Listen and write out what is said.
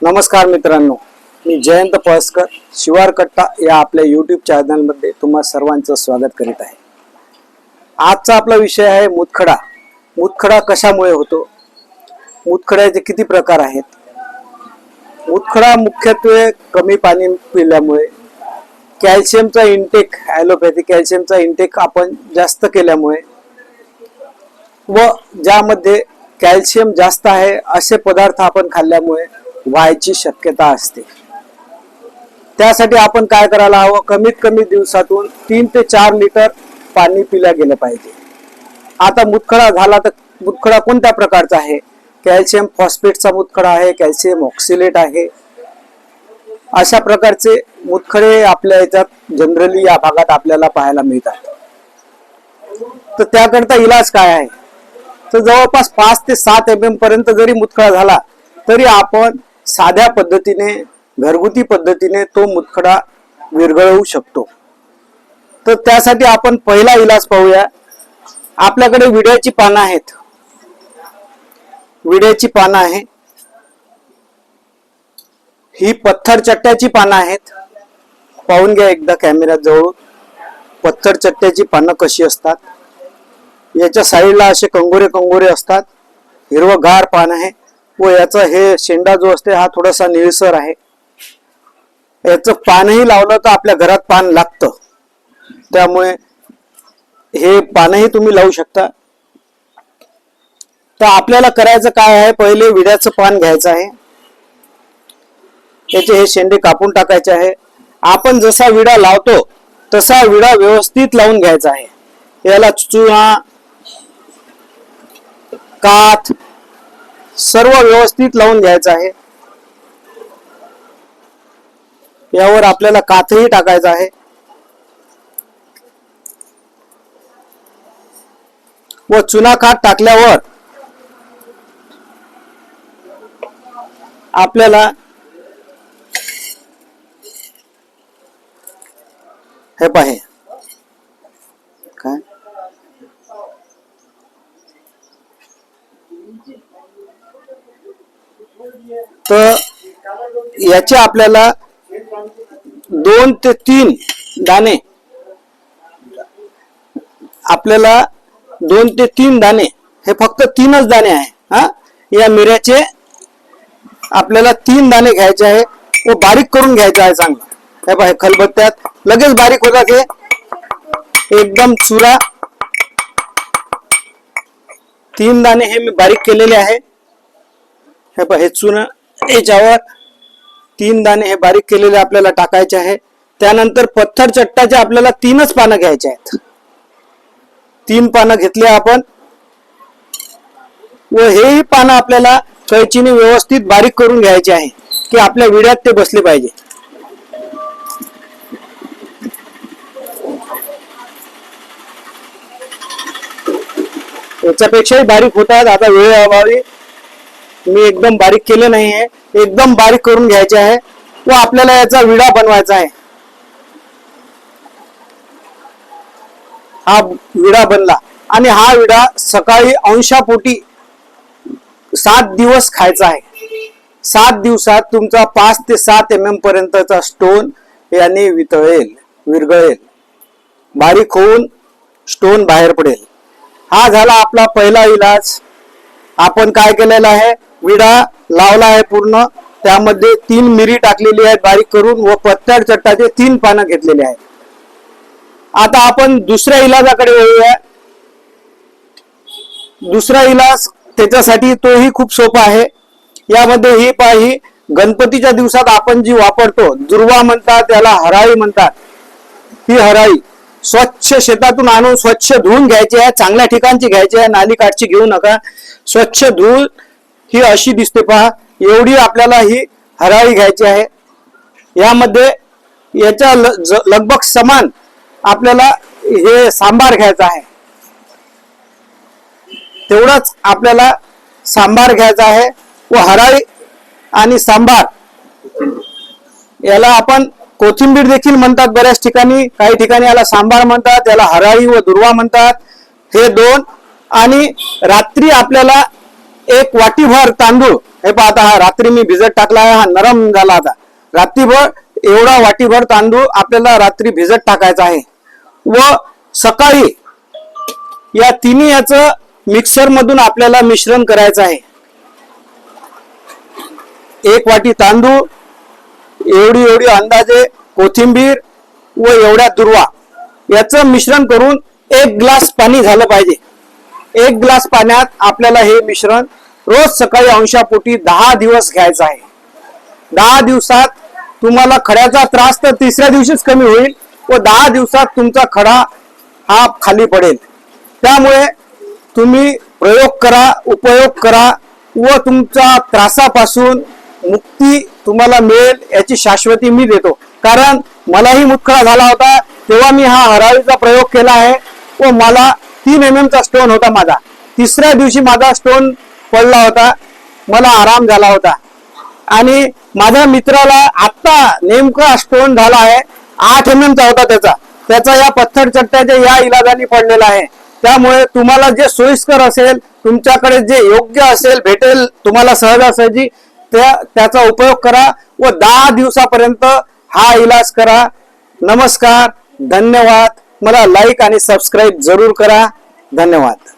नमस्कार मित्रांनो मी जयंत पळसकर शिवार कट्टा या आपल्या यूट्यूब चॅनलमध्ये तुम्हा सर्वांचं स्वागत करीत आहे. आजचा आपला विषय आहे मुतखडा मुतखडा कशामुळे होतो? मुतखड्याचे किती प्रकार आहेत? मुतखडा मुख्यत्वे कमी पाणी पिल्यामुळे कॅल्शियमचा इंटेक ॲलोपॅथी कॅल्शियमचा इंटेक आपण जास्त केल्यामुळे व ज्यामध्ये कॅल्शियम जास्त आहे असे पदार्थ आपण खाल्ल्यामुळे व्हायची शक्यता असते. त्यासाठी आपण काय करायला हवं? कमीत कमी दिवसातून तीन ते चार लिटर पाणी पिल्या गेलं पाहिजे. आता मुतखडा झाला तर मुतखडा कोणत्या प्रकारचा आहे? कॅल्शियम फॉस्फेटचा मुतखडा आहे कॅल्शियम ऑक्सिलेट आहे. अशा प्रकारचे मुतखडे आपल्या याच्यात जनरली या भागात आपल्याला पाहायला मिळतात. तर त्याकरता इलाज काय आहे? तर जवळपास पाच ते सात एम एम पर्यंत जरी मुतखडा झाला तरी आपण साध्या पद्धतीने घरगुती पद्धतीने तो मुतखडा विरघळवू शकतो. तर त्यासाठी आपण पहिला इलाज पाहूया. आपल्याकडे विड्याची पानं आहेत. विड्याची पानं आहे. ही पत्थर चट्ट्याची पानं आहेत. पाहून घ्या एकदा कॅमेऱ्यात जवळ. पत्थर चट्ट्याची पानं कशी असतात? याच्या साईडला असे कंगोरे कंगोरे असतात. हिरवगार पान आहे. व याचा हे शेंडा जो असते हा थोडासा निळसर आहे. याचं पानही लावलं तर आपल्या घरात पान लागतं. त्यामुळे हे पानही तुम्ही लावू शकता. तर आपल्याला करायचं काय आहे पहिले विड्याचं पान घ्यायचं आहे. त्याचे हे शेंडे कापून टाकायचे आहे. आपण जसा विडा लावतो तसा विडा व्यवस्थित लावून घ्यायचा आहे. याला चुहा काथ सर्व व्यवस्थित लावून घ्यायचं आहे. यावर आपल्याला काथही टाकायचं आहे. व चुना काठ टाकल्यावर आपल्याला हे पाहे. तर याचे आपल्याला दोन ते तीन दाणे आपल्याला दोन ते तीन दाणे हे फक्त तीनच दाणे आहे हा? या मिऱ्याचे आपल्याला तीन दाणे घ्यायचे आहे व बारीक करून घ्यायचं आहे चांगलं. हे पाहे खलबत्त्यात लगेच बारीक होतात हे. एकदम चुरा. तीन दाणे हे मी बारीक केलेले आहे. हे पहा हे चुना याच्यावर तीन दाणे हे बारीक केलेले आपल्याला टाकायचे आहे. त्यानंतर पत्थर चट्टाचे आपल्याला तीनच पानं घ्यायचे आहेत. तीन पानं घेतले आपण. व हेही पानं आपल्याला कैचीने व्यवस्थित बारीक करून घ्यायचे आहे की आपल्या विड्यात ते बसले पाहिजे. याच्यापेक्षाही बारीक होतात. आता वेळ अभावी मी एकदम बारीक केले नाही आहे एकदम बारीक करून घ्यायचे आहे. व आपल्याला याचा विडा बनवायचा आहे. हा विडा बनला. आणि हा विडा सकाळी अंशापोटी सात दिवस खायचा आहे. सात दिवसात तुमचा पाच ते सात एम एम पर्यंतचा स्टोन याने वितळेल विरघळेल. बारीक होऊन स्टोन बाहेर पडेल. हा झाला आपला पहिला इलाज. आपण काय केलेला आहे? विडा लावला आहे पूर्ण. त्यामध्ये तीन मिरी टाकलेली आहेत बारीक करून व पत्त्यार चट्टाचे तीन पानं घेतलेले आहेत. आता आपण दुसऱ्या इलाजाकडे वळूया. दुसरा इलाज त्याच्यासाठी तोही खूप सोपा आहे. यामध्ये ही पाही गणपतीच्या दिवसात आपण जी वापरतो दुर्वा म्हणतात त्याला हराळी म्हणतात. ही हराळी. स्वच्छ शेतातून आणून स्वच्छ धुवून घ्यायची आहे चांगल्या ठिकाणची घ्यायची आहे नाली काठची घेऊ नका. स्वच्छ धुवून ही अशी दिसते पहा एवढी आपल्याला ही हराळी घ्यायची आहे. यामध्ये याच्या ल- लगभग समान आपल्याला हे सांबार घ्यायचा आहे. तेवढंच आपल्याला सांबार घ्यायचा आहे व हराळी आणि सांबार याला आपण कोथिंबीर देखील म्हणतात बऱ्याच ठिकाणी. काही ठिकाणी याला सांबार म्हणतात याला हराळी व दुर्वा म्हणतात. हे दोन. आणि रात्री आपल्याला एक वाटीभर तांदूळ. हे पाहता हा रात्री मी भिजत टाकला आहे हा नरम झाला आता. रात्रीभर एवढा वाटीभर तांदूळ आपल्याला रात्री भिजत टाकायचा आहे. व सकाळी या तिन्ही याचं मिक्सर मधून आपल्याला मिश्रण करायचं आहे. एक वाटी तांदूळ एवढी एवढी अंदाजे कोथिंबीर व एवढ्या दुर्वा याचं मिश्रण करून एक ग्लास पाणी झालं पाहिजे. एक ग्लास पाण्यात आपल्याला हे मिश्रण रोज सकाळी अंशापोटी दहा दिवस घ्यायचं आहे. दहा दिवसात तुम्हाला खड्याचा त्रास तर तिसऱ्या दिवशीच कमी होईल व दहा दिवसात तुमचा खडा हा खाली पडेल. त्यामुळे तुम्ही प्रयोग करा उपयोग करा व तुमच्या त्रासापासून मुक्ती तुम्हाला मिळेल याची शाश्वती मी देतो. कारण मलाही मुतखडा झाला होता तेव्हा मी हा हराळीचा प्रयोग केला आहे. व मला तीन एम एमचा स्टोन होता माझा. तिसऱ्या दिवशी माझा स्टोन पडला होता. मला आराम झाला होता. आणि माझ्या मित्राला आत्ता नेमका स्टोन झाला आहे. आठ एम एमचा होता त्याचा. त्याचा या पत्थर चट्ट्याच्या या इलाजाने पडलेला आहे. त्यामुळे तुम्हाला जे सोयीस्कर असेल तुमच्याकडे जे योग्य असेल भेटेल तुम्हाला सहजासहजी त्या त्याचा उपयोग करा व दहा दिवसापर्यंत हा इलाज करा. नमस्कार धन्यवाद. मला लाईक आणि सबस्क्राईब जरूर करा. धन्यवाद.